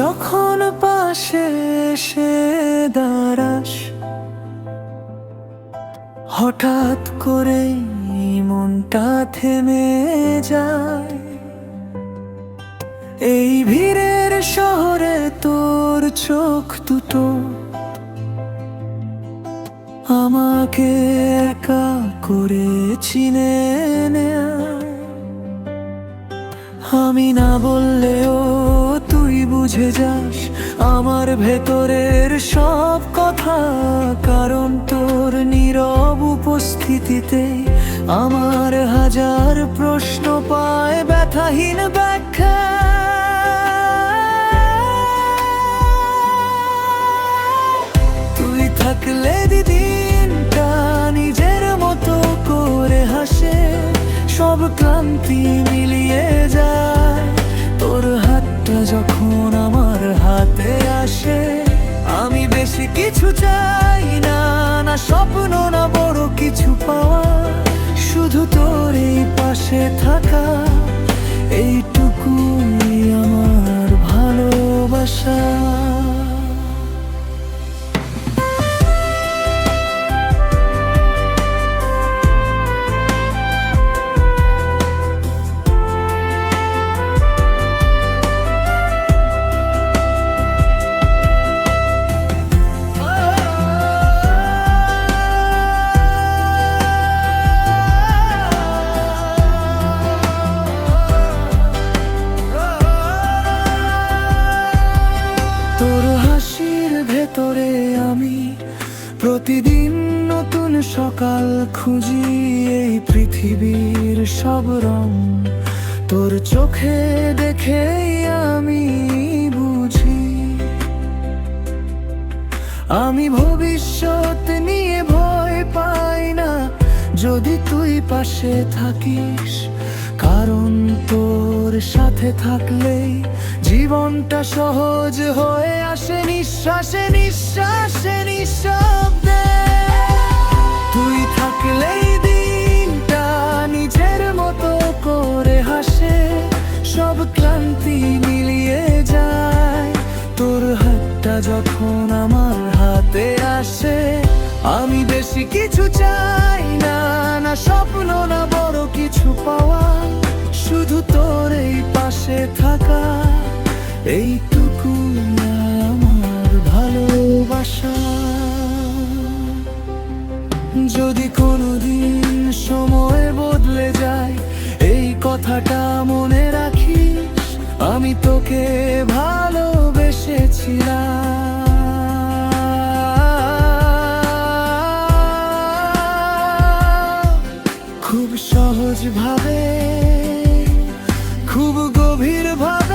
যখন পাশে এসে দাঁড়াস, হঠাৎ করে মনটা থেমে যায়। এই ভিড়ের শহরে তোর চোখ দুটো, আমাকে একা করে চিনে আমি না তুই বুঝে যাস, আমার ভেতরের সব কথা। কারণ তোর নীরব উপস্থিতিতে আমার হাজার প্রশ্ন পায় ব্যথাহীন ব্যাখ্যা। তুই থাকলে দিদিনটা নিজের মতো করে হাসে, সব ক্লান্তি মিলিয়ে যায়। শুধু তোর এই পাশে থাকা এইটুকুই প্রতিদিন নতুন সকাল খুঁজি এই পৃথিবীর সব রং। তোর চোখে দেখেই আমি বুঝি। আমি ভবিষ্যৎ নিয়ে ভয় পাই না। যদি তুই পাশে থাকিস, কারণ তোর সাথে থাকলেই জীবনটা সহজ হয়ে আসে। নিঃশ্বাসে নিঃশ্বাসে সব ক্লান্তি মিলিয়ে যায়। তোর হাতটা যখন আমার হাতে আসে, আমি বেশি কিছু চাই না না স্বপ্ন, না বড় কিছু পাওয়া। শুধু তোর এই পাশে থাকা, এইটুকু আমার ভালোবাসা। যদি কোনোদিন সময় বদলে যায়, এই কথাটা মনে রাখিস আমি তোকে ভালোবেসেছিলাম খুব সহজ ভাবে খুব গভীর ভাবে